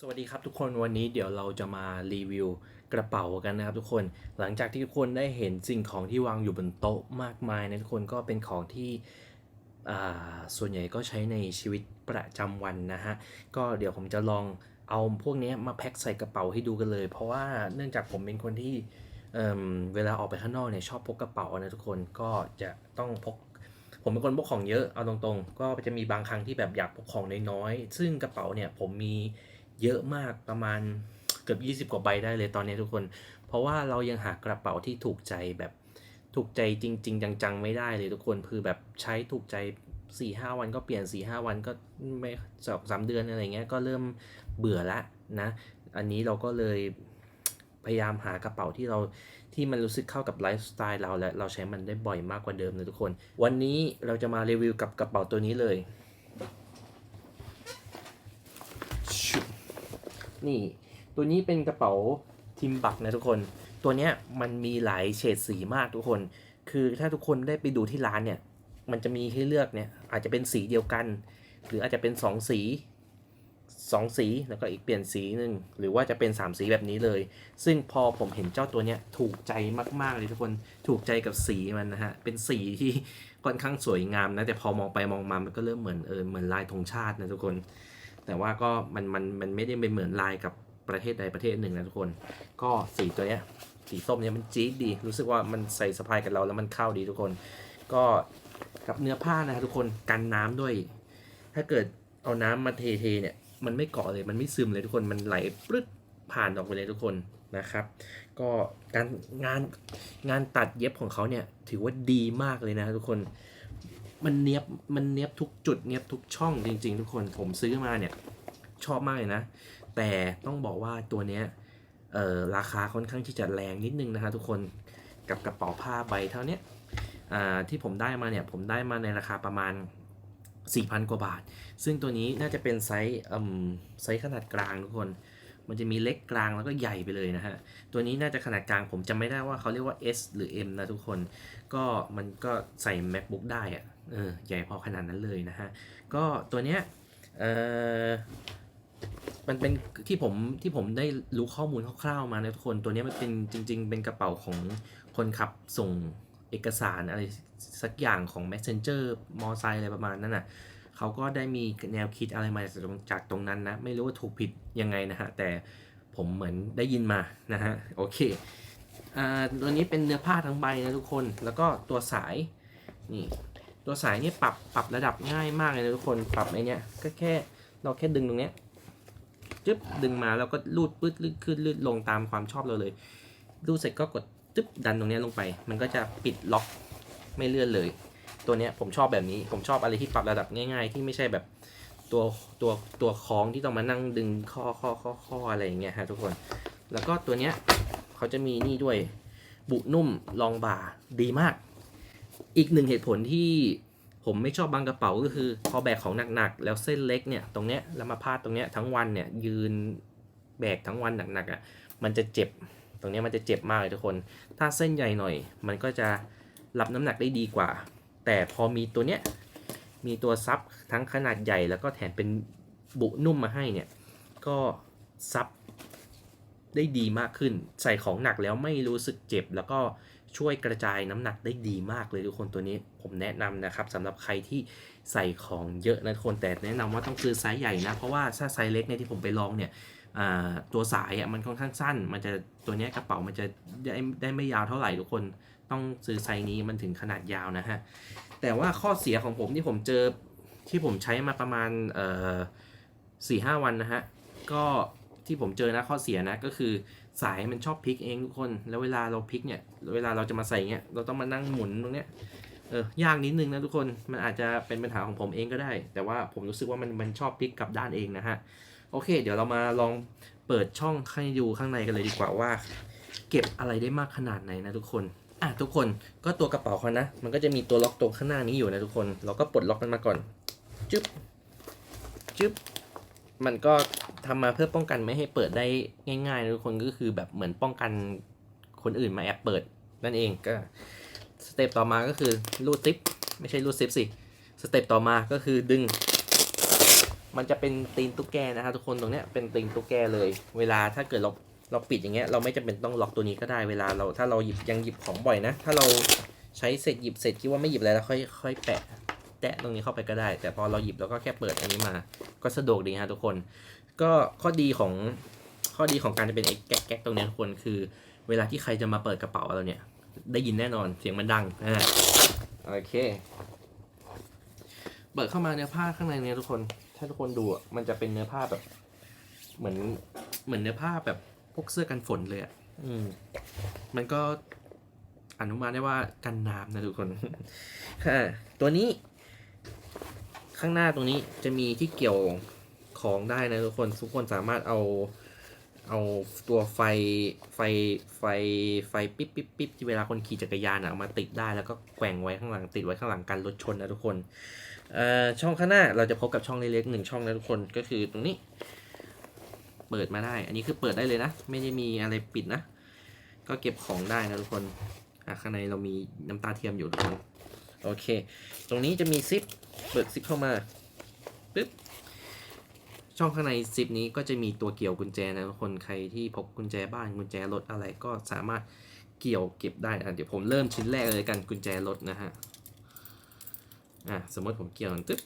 สวัสดีครับทุกคนวันนี้เดี๋ยวเราจะมารีวิวกระเป๋ากันนะครับทุกคนหลังจากที่ทุกคนได้เห็นสิ่งของที่วางอยู่บนโต๊ะมากมายนะทุกคนก็เป็นของที่อ่าส่วนใหญ่ก็ใช้ในชีวิตประจำวันนะฮะก็เดี๋ยวผมจะลองเอาพวกนี้มาแพ็คใส่กระเป๋าให้ดูกันเลย เพราะว่าเนื่องจากผมเป็นคนที่เอิ่มเวลาออกไปข้างนอกเนี่ยชอบพกกระเป๋านะทุกคนก็จะต้องพกผมเป็นคนพกของเยอะเอาตรงๆ ก็จะมีบางครั้งที่แบบอยากพกของน้อยๆซึ่งกระเป๋าเนี่ยผมมี เยอะมากประมาณเกือบ20 กว่าใบได้เลยตอนนี้ทุกคน เพราะว่าเรายังหากระเป๋าที่ถูกใจแบบถูกใจจริง ๆ จังๆ ไม่ได้เลยทุกคนคือแบบใช้ถูกใจ4ี่ห้าวันก็เปลี่ยน4ี่ห้าวันก็ไม่สองสามเดือนอะไรเงี้ยก็เริ่มเบื่อละนะ อันนี้เราก็เลยพยายามหากระเป๋าที่เราที่มันรู้สึกเข้ากับไลฟ์สไตล์เราและเราใช้มันได้บ่อยมากกว่าเดิมนะทุกคน วันนี้เราจะมารีวิวกับกระเป๋าตัวนี้เลยชุบ นี่ ตัวนี้เป็นกระเป๋าทิมบักนะทุกคน ตัวเนี้ยมันมีหลายเฉดสีมากทุกคน คือถ้าทุกคนได้ไปดูที่ร้านเนี่ย มันจะมีให้เลือกเนี่ย อาจจะเป็นสีเดียวกัน หรืออาจจะเป็นสองสีสองสีแล้วก็อีกเปลี่ยนสีหนึ่งหรือว่าจะเป็นสามสีแบบนี้เลย ซึ่งพอผมเห็นเจ้าตัวเนี้ยถูกใจมากๆเลยทุกคนถูกใจกับสีมันนะฮะเป็นสีที่ค่อนข้างสวยงามนะแต่พอมองไปมองมามันก็เริ่มเหมือนเออเหมือนลายธงชาตินะทุกคน แต่ว่าก็มันมันมันไม่ได้เป็นเหมือนลายกับประเทศใดประเทศหนึ่งนะทุกคน ก็สีตัวเนี้ยสีส้มเนี่ยมันจี๊ดดี รู้สึกว่ามันใส่สะพายกับเราแล้วมันเข้าดีทุกคน ก็กับเนื้อผ้านะครับทุกคนกันน้ำด้วย ถ้าเกิดเอาน้ำมาเทเทๆเนี่ยมันไม่เกาะเลยมันไม่ซึมเลยทุกคนมันไหลปรึ๊ดผ่านออกไปเลยทุกคนนะครับ ก็การงานงานตัดเย็บของเขาเนี่ยถือว่าดีมากเลยนะทุกคน มันเนี้ยบมันเนี้ยบทุกจุดเนี้ยบทุกช่องจริง ๆ ทุกคนผมซื้อมาเนี่ยชอบมากเลยนะ แต่ต้องบอกว่าตัวเนี้ยเอ่อราคาค่อนข้างที่จะแรงนิดนึงนะฮะทุกคนกับกระเป๋าผ้าใบเท่านี้อ่าที่ผมได้มาเนี่ยผมได้มาในราคาประมาณ 4,000 กว่าบาท ซึ่งตัวนี้น่าจะเป็นไซส์อืมไซส์ขนาดกลางทุกคน มันจะมีเล็กกลางแล้วก็ใหญ่ไปเลยนะฮะ ตัวนี้น่าจะขนาดกลางผมจำไม่ได้ว่าเขาเรียกว่า S หรือ M นะทุกคน ก็มันก็ใส่ macbook ได้อะเออใหญ่พอขนาดนั้นเลยนะฮะ ก็ตัวเนี้ยเออมันเป็นที่ผมที่ผมได้รู้ข้อมูลคร่าวๆมานะทุกคน ตัวเนี้ยมันเป็นจริง ๆ เป็นกระเป๋าของคนขับส่งเอกสารอะไรสักอย่างของ messenger มอไซค์อะไรประมาณนั้นน่ะ เขาก็ได้มีแนวคิดอะไรมาจากตรงจากตรงนั้นนะ ไม่รู้ว่าถูกผิดยังไงนะฮะ แต่ผมเหมือนได้ยินมานะฮะ โอเค อ่า ตัวนี้เป็นเนื้อผ้าทั้งใบนะทุกคน แล้วก็ตัวสาย นี่ ตัวสายนี่ปรับปรับระดับง่ายมากเลยนะทุกคน ปรับไอเนี้ย ก็แค่เราแค่ดึงตรงเนี้ยจึ๊บดึงมาแล้วก็ลูดปื๊ดลืดขึ้นลืดลงตามความชอบเราเลย ลูดเสร็จก็กดจึ๊บดันตรงเนี้ยลงไป มันก็จะปิดล็อกไม่เลื่อนเลย ตัวเนี้ยผมชอบแบบนี้ผมชอบอะไรที่ปรับระดับง่าย ๆ ที่ไม่ใช่แบบตัวตัวตัวคล้องที่ต้องมานั่งดึงข้อข้อข้อข้ออะไรอย่างเงี้ยฮะทุกคน แล้วก็ตัวเนี้ยเขาจะมีนี่ด้วยบุนุ่มรองบ่าดีมาก อีกหนึ่งเหตุผลที่ผมไม่ชอบบางกระเป๋าก็คือ พอแบกของหนักๆ แล้วเส้นเล็กเนี่ยตรงเนี้ยแล้วมาพาดตรงเนี้ยทั้งวันเนี่ยยืนแบกทั้งวันหนักๆอะมันจะเจ็บตรงนี้มันจะเจ็บมากเลยทุกคน ถ้าเส้นใหญ่หน่อย มันก็จะรับน้ำหนักได้ดีกว่า แต่พอมีตัวเนี้ยมีตัวซับทั้งขนาดใหญ่แล้วก็แถมเป็นบุนุ่มมาให้เนี่ย ก็ซับได้ดีมากขึ้น ใส่ของหนักแล้วไม่รู้สึกเจ็บ แล้วก็ช่วยกระจายน้ำหนักได้ดีมากเลยทุกคนตัวนี้ผมแนะนำนะครับสำหรับใครที่ใส่ของเยอะนะทุกคนแต่แนะนำว่าต้องซื้อไซส์ใหญ่นะ เพราะว่าถ้าไซส์เล็กเนี่ยที่ผมไปลองเนี่ย ตัวสายอะมันค่อนข้างสั้น มันจะตัวนี้กระเป๋ามันจะได้ได้ไม่ยาวเท่าไหร่ทุกคนต้องซื้อไซส์นี้มันถึงขนาดยาวนะฮะ แต่ว่าข้อเสียของผมที่ผมเจอที่ผมใช้มาประมาณสี่ห้าวันนะฮะ ก็ที่ผมเจอนะข้อเสียนะก็คือสายมันชอบพลิกเองทุกคน แล้วเวลาเราพลิกเนี่ยเวลาเราจะมาใส่เงี้ยเราต้องมานั่งหมุนตรงเนี้ยเออยากนิดนึงนะทุกคนมันอาจจะเป็นปัญหาของผมเองก็ได้ แต่ว่าผมรู้สึกว่ามันมันชอบพลิกกลับด้านเองนะฮะ โอเค เดี๋ยวเรามาลองเปิดช่องให้ดูข้างในกันเลยดีกว่าว่า เก็บอะไรได้มากขนาดไหนนะทุกคนอะทุกคนก็ตัวกระเป๋าเขานะ มันก็จะมีตัวล็อกตรงข้างหน้านี้อยู่นะทุกคน เราก็ปลดล็อกมันมาก่อนจึ๊บจึ๊บมันก็ทำมาเพื่อป้องกันไม่ให้เปิดได้ง่ายๆนะทุกคนก็คือแบบเหมือนป้องกันคนอื่นมาแอบเปิดนั่นเองก็สเต็ปต่อมาก็คือรูดซิปไม่ใช่รูดซิปสิสเต็ปต่อมาก็คือดึง มันจะเป็นตีนตุ๊กแกนะฮะทุกคนตรงเนี้ยเป็นตีนตุ๊กแกเลย เวลาถ้าเกิดเราเราปิดอย่างเงี้ยเราไม่จำเป็นต้องล็อกตัวนี้ก็ได้เวลาเราถ้าเราหยิบยังหยิบของบ่อยนะ ถ้าเราใช้เสร็จหยิบเสร็จคิดว่าไม่หยิบอะไรแล้วค่อยค่อยแปะแตะตรงนี้เข้าไปก็ได้ แต่พอเราหยิบเราก็แค่เปิดอันนี้มา ก็สะดวกดีฮะทุกคน ก็ข้อดีของข้อดีของการจะเป็นไอ้แก๊กแก๊กตรงนี้ทุกคนคือ เวลาที่ใครจะมาเปิดกระเป๋าเราเนี่ยได้ยินแน่นอนเสียงมันดังอ่าโอเค เปิดเข้ามาเนื้อผ้าข้างในเนี่ยทุกคน ถ้าทุกคนดูอะมันจะเป็นเนื้อผ้าแบบ เหมือนเหมือนเนื้อผ้าแบบพวกเสื้อกันฝนเลยอะอืม มันก็อนุมานได้ว่ากันน้ำนะทุกคนค่ะตัวนี้ ข้างหน้าตรงนี้จะมีที่เกี่ยวของได้นะทุกคนทุกคนสามารถเอาเอาตัวไฟไฟไฟไฟปิ๊บปิ๊บปิ๊บที่เวลาคนขี่จักรยานอะเอามาติดได้แล้วก็แกว่งไว้ข้างหลังติดไว้ข้างหลังกันรถชนนะทุกคนเอ่อ ช่องข้างหน้าเราจะพบกับช่องเล็กๆหนึ่งช่องนะทุกคนก็คือตรงนี้ เปิดมาได้ อันนี้คือเปิดได้เลยนะ ไม่ได้มีอะไรปิดนะ ก็เก็บของได้นะทุกคนข้างในเรามีน้ำตาเทียมอยู่ทุกคนโอเค ตรงนี้จะมีซิปเปิดซิปเข้ามาปึ๊บช่องข้างในซิปนี้ก็จะมีตัวเกี่ยวกุญแจนะทุกคนใครที่พกกุญแจบ้านกุญแจรถอะไรก็สามารถเกี่ยวเก็บได้อะเดี๋ยวผมเริ่มชิ้นแรกเลยกันกุญแจรถนะฮะ อะสมมติผมเกี่ยวตึ๊บ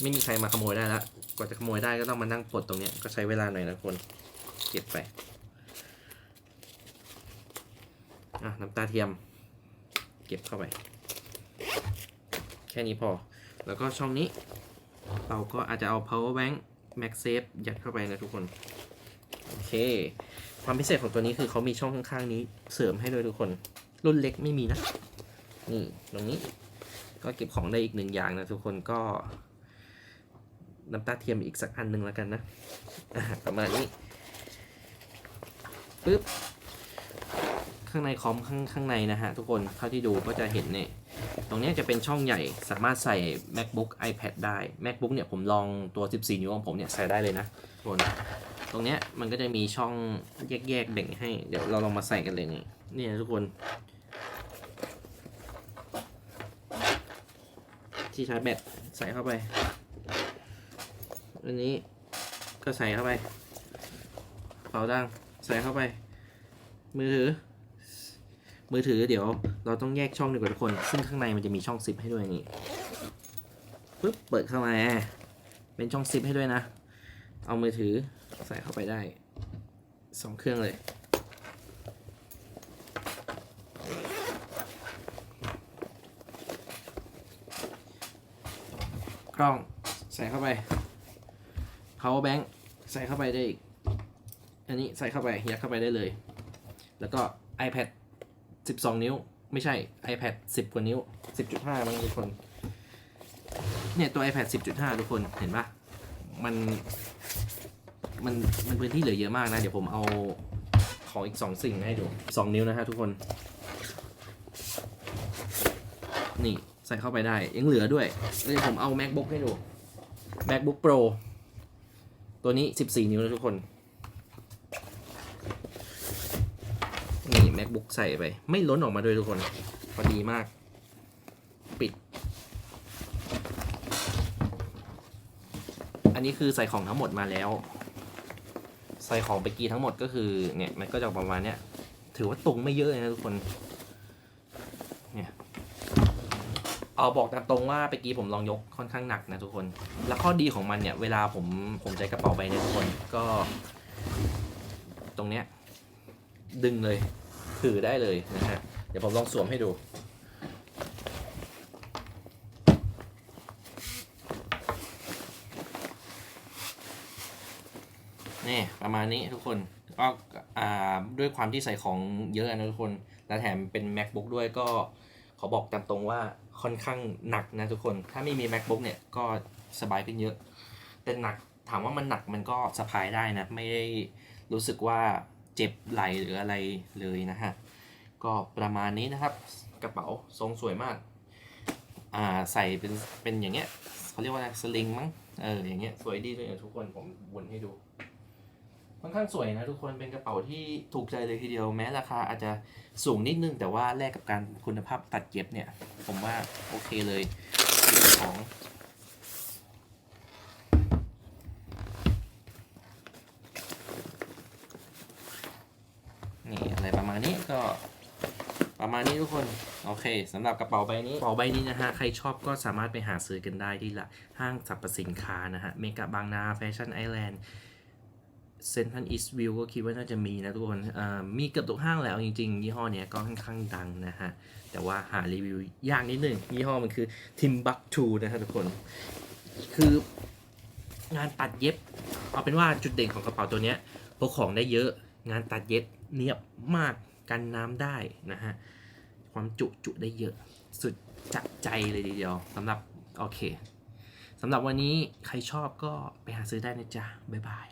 ไม่มีใครมาขโมยได้ละกว่าจะขโมยได้ก็ต้องมานั่งปลดตรงเนี้ยก็ใช้เวลาหน่อยนะทุกคนเก็บไปอะน้ำตาเทียม เก็บเข้าไป แค่นี้พอ แล้วก็ช่องนี้ เราก็อาจจะเอา power bank MagSafe ยัดเข้าไปนะทุกคน โอเค ความพิเศษของตัวนี้คือเขามีช่องข้างๆนี้เสริมให้ด้วยทุกคน รุ่นเล็กไม่มีนะ นี่ ตรงนี้ ก็เก็บของได้อีกหนึ่งอย่างนะทุกคนก็น้ำตาเทียมอีกสักอันหนึ่งแล้วกันนะประมาณนี้ปึ๊บข้างในคอมข้างข้างในนะฮะทุกคนเท่าที่ดูก็จะเห็นเนี่ยตรงนี้จะเป็นช่องใหญ่สามารถใส่ macbook ipad ได้ macbook เนี่ยผมลองตัว 14 นิ้วของผมเนี่ยใส่ได้เลยนะทุกคนตรงเนี้ยมันก็จะมีช่องแยกๆแบ่งให้ เดี๋ยวเราลองมาใส่กันเลยนี่นี่นะทุกคน ที่ชาร์จแบตใส่เข้าไป อันนี้ก็ใส่เข้าไปเป๋าดังใส่เข้าไป มือถือ มือถือเดี๋ยวเราต้องแยกช่องดีกว่าทุกคน ซึ่งข้างในมันจะมีช่องซิปให้ด้วยนี่ปึ๊บเปิดเข้ามา เป็นช่องซิปให้ด้วยนะ เอามือถือใส่เข้าไปได้สองเครื่องเลย กล้องใส่เข้าไป power bank ใส่เข้าไปได้อีก อันนี้ใส่เข้าไปยัดเข้าไปได้เลย แล้วก็ iPad 12 นิ้ว ไม่ใช่ iPad 10 กว่านิ้ว 10.5มั้งทุกคน เนี่ยตัว iPad 10.5 ทุกคนเห็นปะมันมันมันพื้นที่เหลือเยอะมากนะ เดี๋ยวผมเอาของอีก 2 สิ่งให้ดู 2 นิ้วนะฮะทุกคน นี่ ใส่เข้าไปได้ ยังเหลือด้วยเดี๋ยวผมเอา MacBook ให้ดู MacBook Pro ตัวนี้ 14 นิ้วนะทุกคน นี่ macbook ใส่ไป ไม่ล้นออกมาด้วยทุกคน พอดีมาก ปิด อันนี้คือใส่ของทั้งหมดมาแล้ว ใส่ของไปกีทั้งหมดก็คือ เนี่ย มันก็จะประมาณเนี้ย ถือว่าตุงไม่เยอะเลยนะทุกคน เนี่ย เอาบอกตามตรงว่าไปกี้ผมลองยกค่อนข้างหนักนะทุกคน แล้วข้อดีของมันเนี่ย เวลาผมผมใช้กระเป๋าใบเนี่ยทุกคนก็ ตรงเนี้ยดึงเลยถือได้เลยนะฮะเดี๋ยวผมลองสวมให้ดูนี่ประมาณนี้ทุกคนก็อ่าด้วยความที่ใส่ของเยอะนะทุกคน และแถมเป็น macbook ด้วยก็ขอบอกตามตรงว่า ค่อนข้างหนักนะทุกคน ถ้าไม่มี macbook เนี่ยก็สบายขึ้นเยอะ แต่หนักถามว่ามันหนักมันก็สะพายได้นะ ไม่ได้รู้สึกว่าเจ็บไหลหรืออะไรเลยนะฮะ ก็ประมาณนี้นะครับ กระเป๋าทรงสวยมาก อ่าใส่เป็นเป็นอย่างเงี้ยเขาเรียกว่าอะไรสลิงมั้ง เอออย่างเงี้ยสวยดีเลยนะทุกคนผมวนให้ดู ค่อนข้างสวยนะทุกคนเป็นกระเป๋าที่ถูกใจเลยทีเดียวแม้ราคาอาจจะสูงนิดนึง แต่ว่าแลกกับการคุณภาพตัดเย็บเนี่ย ผมว่าโอเคเลยของนี่อะไรประมาณนี้ก็ประมาณนี้ทุกคนโอเคสำหรับกระเป๋าใบนี้กระเป๋าใบนี้นะฮะใครชอบก็สามารถไปหาซื้อกันได้ที่ละห้างสรรพสินค้านะฮะเมกะบางนาแฟชั่นไอแลนด์ เซนทันอีสต์วิวก็คิดว่าน่าจะมีนะทุกคนมีเกือบทุกห้างแล้วจริงๆ ยี่ห้อเนี้ยก็ค่อนข้างดังนะฮะ แต่ว่าหารีวิวยากนิดนึง ยี่ห้อมันคือ Timbuktu นะฮะทุกคน คืองานตัดเย็บ เอาเป็นว่าจุดเด่นของกระเป๋าตัวเนี้ยพกของได้เยอะ งานตัดเย็บเนียบมาก กันน้ำได้นะฮะ ความจุจุได้เยอะ สุดจับใจเลยทีเดียวสำหรับ โอเคสำหรับวันนี้ใครชอบก็ไปหาซื้อได้นะจ๊ะ บ๊ายบาย